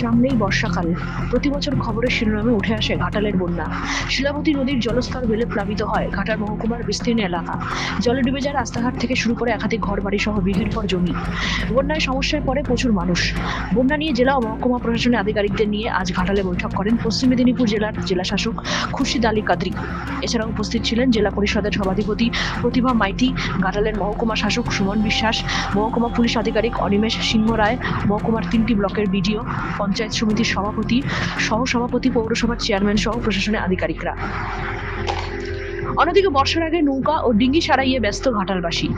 সামনেই বর্ষাকাল। প্রতি বছর খবরের শিরোনামে উঠে আসে ঘাটালের বন্যা। শিলাবতী নদীর জলস্তর বেলে প্লাবিত হয় ঘাটাল মহকুমার বিস্তীর্ণ এলাকা। জলে ডুবে যায় রাস্তাঘাট থেকে শুরু করে একাধিক ঘরবাড়ি সহ বিঘের পর জমি। বন্যায় সমস্যায় পড়ে প্রচুর মানুষ। বন্যা নিয়ে জেলা ও মহকুমা প্রশাসনের আধিকারিকদের নিয়ে আজ ঘাটালে বৈঠক করেন পশ্চিম মেদিনীপুর জেলার জেলা শাসক খুরশিদ আলী কাদরি। এছাড়াও উপস্থিত ছিলেন জেলা পরিষদের সভাধিপতি প্রতিভা মাইতি ঘাটালের মহকুমা শাসক সুমন বিশ্বাস, মহকুমা পুলিশ আধিকারিক অনিমেষ সিংহ রায়, মহকুমার তিনটি ব্লকের বিডিও, পঞ্চায়েত সমিতির সভাপতি সহ সভাপতি পৌরসভার চেয়ারম্যান সহ প্রশাসনের আধিকারিকরা। অন্যদিকে বর্ষার আগে নৌকা ও ডিঙ্গি সারাইয়ে ব্যস্ত ঘাটালবাসী।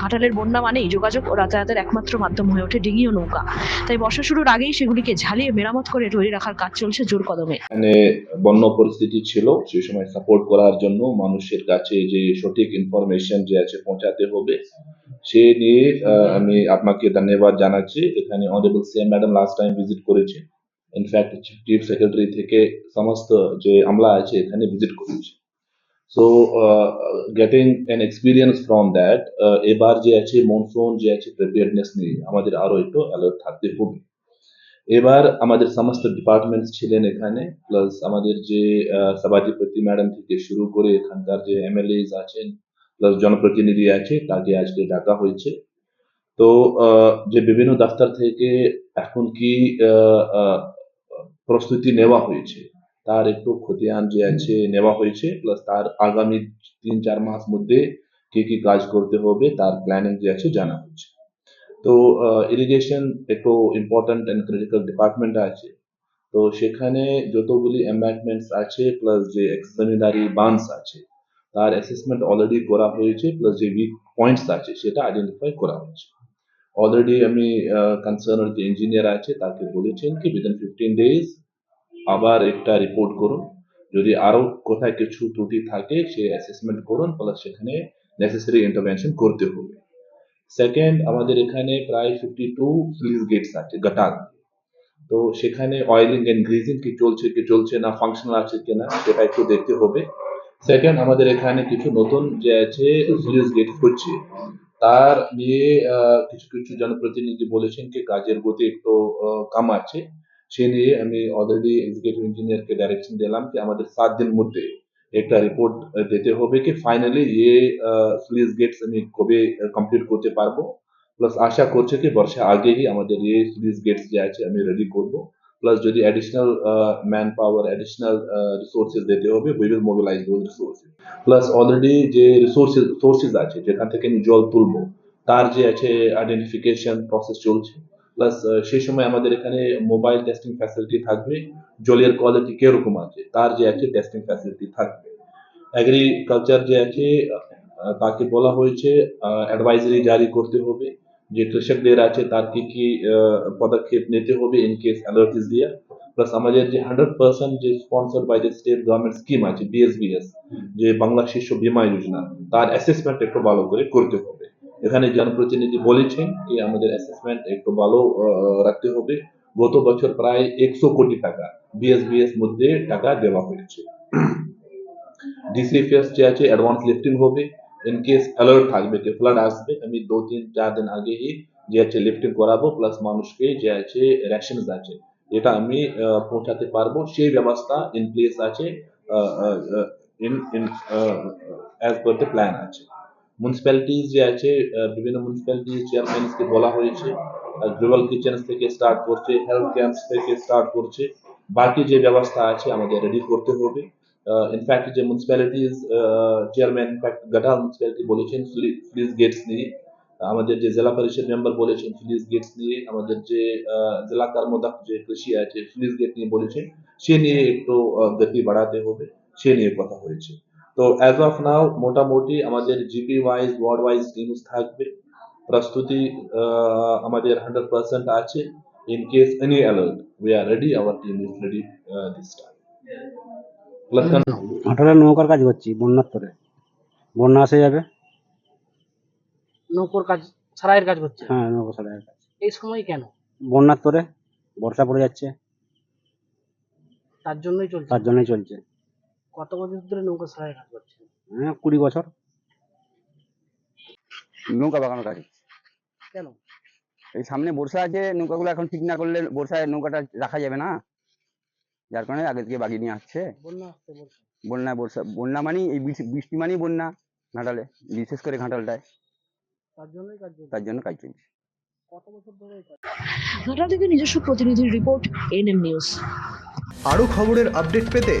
ঘাটালের বন্যা মানেই যোগাযোগ ও যাতায়াতের একমাত্র মাধ্যম হয়ে ওঠে ডিঙ্গি ও নৌকা। তাই বর্ষা শুরুর আগেই সেগুলিকে ঝালিয়ে মেরামত করে তৈরি রাখার কাজ চলছে জোর কদমে। এখানে বন্য পরিস্থিতি ছিল সেই সময় সাপোর্ট করার জন্য মানুষের কাছে যে সঠিক ইনফরমেশন যে আছে পৌঁছাতে হবে, সে নিয়ে আমি আপনাকে ধন্যবাদ জানাচ্ছি। এখানে honourable CM madam last time visit করেছে। ইনফ্যাক্ট চিফ সেক্রেটারি থেকে সমস্ত যে আমলা আছে এখানে ভিজিট করেছে। So getting an experience from that এবার যে আছে মনসুন যে আছে প্রিপেয়ারনেস নিয়ে আমাদের আরও একটু অ্যালার্ট থাকতে হবে। এবার আমাদের সমস্ত ডিপার্টমেন্টস ছিলেন এখানে প্লাস আমাদের যে সভাধিপতি ম্যাডাম থেকে শুরু করে এখানকার যে এমএলএস আছেন প্লাস জনপ্রতিনিধি আছে, তাকে আজকে ডাকা হয়েছে। তো যে বিভিন্ন দফতর থেকে এখন কি প্রস্তুতি নেওয়া হয়েছে। তার একটু খতিয়ান যে আছে নেওয়া হয়েছে প্লাস তার আগামী তিন চার মাস মধ্যে কি কি কাজ করতে হবে তার প্ল্যানিং যে আছে জানা হয়েছে। তো ইরিগেশন একটু ইম্পর্ট্যান্ট অ্যান্ড ক্রিটিক্যাল ডিপার্টমেন্ট আছে। তো সেখানে যতগুলি এম্বাঙ্কমেন্টস আছে প্লাস যে এক্সপ্লেনারি বান্স আছে তার অ্যাসেসমেন্ট অলরেডি করা হয়েছে প্লাস যে উইক পয়েন্টস আছে সেটা আইডেন্টিফাই করা হয়েছে। অলরেডি আমি কনসার্ন যে ইঞ্জিনিয়ার আছে তাকে বলেছেন কি উইদিন ফিফটিন ডেজ আবার একটা রিপোর্ট করুন। যদি আরও কোথায় কিছু ত্রুটি থাকে, সে অ্যাসেসমেন্ট করুন প্লাস সেখানে নেসেসারি ইন্টারভেনশন করতে হবে। সেকেন্ড আমাদের এখানে প্রায় ফিফটি টু স্লিজ গেটস আছে গাটার তো সেখানে অয়েলিং এন্ড গ্রিজিং কি চলছে কি চলছে না ফাংশনাল আছে কিনা সেটা একটু দেখতে হবে। সেকেন্ড আমাদের এখানে কিছু নতুন যে আছে স্লিজ গেট হচ্ছে তার নিয়ে কিছু কিছু জনপ্রতিনিধি বলেছেন কি, কাজের গতি একটু কম আছে। সে নিয়ে আমি অলরেডি এক্সিকিউটিভ ইঞ্জিনিয়ারকে ডাইরেকশন দিলাম কি আমাদের সাত দিন মধ্যে একটা রিপোর্ট দিতে হবে কি ফাইনালি ये স্লিজ গেটস আমি কবে কমপ্লিট করতে পারব। প্লাস আশা করছে কি বর্ষা আগেই আমাদের এই স্লিজ গেটস যে আছে আমি রেডি করব। প্লাস যদি additional man power additional resources দিতে হবে we will mobilise those resources plus already যে রিসোর্সেস সোর্সেস আছে, যেখান থেকে আমি জল তুলবো, তার যে আছে আইডেন্টিফিকেশন প্রসেস চলছে। প্লাস সেই সময় আমাদের এখানে মোবাইল টেস্টিং ফ্যাসিলিটি থাকবে জলের কোয়ালিটি কীরকম আছে তার যে আছে টেস্টিং ফ্যাসিলিটি থাকবে। এগ্রিকালচার যে আছে তাকে বলা হয়েছে অ্যাডভাইজারি জারি করতে হবে যে কৃষকদের আছে তার কি কি পদক্ষেপ নিতে হবে ইন কেস অ্যালার্ট ইজ দিয়া। প্লাস আমাদের যে হান্ড্রেড পার্সেন্ট যে sponsor by the state government scheme আছে বিএসবিএস যে বাংলা শিশু বীমা যোজনা তার অ্যাসেসমেন্ট একটু ভালো করে করতে হবে। এখানে জনপ্রতিনিধি বলেছেন যে আমাদের অ্যাসেসমেন্ট একটু ভালো রাখতে হবে। গত বছর প্রায় একশো কোটি টাকা বিএসবিএস মধ্যে টাকা দেওয়া হয়েছে। ডিসিএফএস যে আছে অ্যাডভান্স লিফটিং হবে। ইন কেস অ্যালার্ট থাকবে, যে ফ্লাড আসবে, আমি দু তিন, চার দিন আগেই যে আছে লিফটিং করাবো প্লাস মানুষকে যে আছে রেশনস আছে, যেটা আমি পৌঁছাতে পারব, সেই ব্যবস্থা ইন প্লেস আছে in in as per the plan আছে। মিউনিসিপ্যালিটিস যে আছে বিভিন্ন মিউনিসিপ্যালিটিস চেয়ারম্যানকে বলা হয়েছে গ্লোবাল কিচেন্স থেকে স্টার্ট করছে হেলথ ক্যাম্পস থেকে স্টার্ট করছে, বাকি যে ব্যবস্থা আছে আমাদের রেডি করতে হবে। ইনফ্যাক্ট যে municipalities chairman in fact Ghatal municipality বলেছেন ফ্লিজ গেটস নিয়ে। আমাদের যে জেলা পরিষদ মেম্বার বলেছেন ফ্লিজ গেটস নিয়ে, আমাদের যে জেলা কর্মদক্ষ যে কৃষি আছে ফ্লিজ গেট নিয়ে বলেছেন, সে নিয়ে একটু গতি বাড়াতে হবে, সে নিয়ে কথা হয়েছে। তো অ্যাজ অফ নাও মোটামুটি আমাদের GP wise ward wise teams থাকবে। প্রস্তুতি আমাদের হান্ড্রেড পার্সেন্ট আছে। In case any alert we are ready our team is ready this time plus নৌকার কাজ করছি বন্যার তরে। বন্যা আসে যাবে। নৌকোর কাজ সারাইয়ের কাজ করছে? হ্যাঁ নৌকা সারাইয়ের কাজ। এই সময় কেন? বন্যার তরে বর্ষা পড়ে যাচ্ছে। তার জন্যই চলছে। তার জন্যই চলছে। কত বছর ধরে নৌকো সারাইয়ের কাজ করছে হ্যাঁ কুড়ি বছর। নৌকা বাগানোর কাজ। কেন? এই সামনে বর্ষা আছে নৌকাগুলো এখন ঠিক না করলে বর্ষায় নৌকাটা রাখা যাবে না। যার কারণে আগে থেকে বাগিয়ে নিয়ে আসছে। বন্যা বর্ষা বন্যা মানেই এই বৃষ্টি- মানেই বন্যা ঘাটালে বিশেষ করে ঘাটালটায়। তার জন্যই কাজ তার জন্য কাজ চলছে। কত বছর ধরে এই কাজ? ঘাটাল থেকে নিজস্ব প্রতিনিধির রিপোর্ট এনএম নিউজ। আরও খবরের আপডেট পেতে